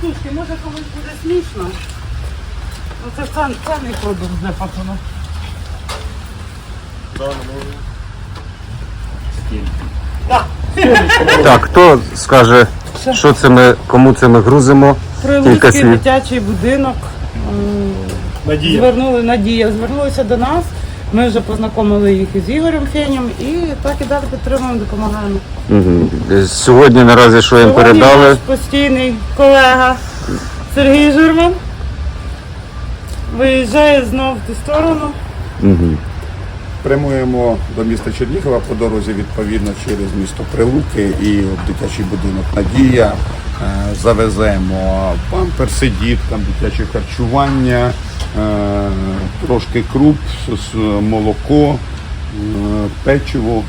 Дідушки, може комусь буде смішно. Ну Це сам ценний продукт для пацана. Да, може. Скільки? Так. Так, хто скаже, що це ми, кому це ми грузимо? Кілька Прилуцький дитячий будинок. Надія. Звернули Надія, звернулася до нас. Ми вже познайомили їх із Ігорем Фенєм і так і далі підтримуємо, допомагаємо. Сьогодні наразі що їм Сьогодні передали? наш постійний колега Сергій Журман виїжджає знов в ту сторону. Прямуємо до міста Чернігова по дорозі відповідно через місто Прилуки і от дитячий будинок Надія. Е, Завеземо памперси діткам, дитяче харчування, е, трошки круп, с- молоко, е, печиво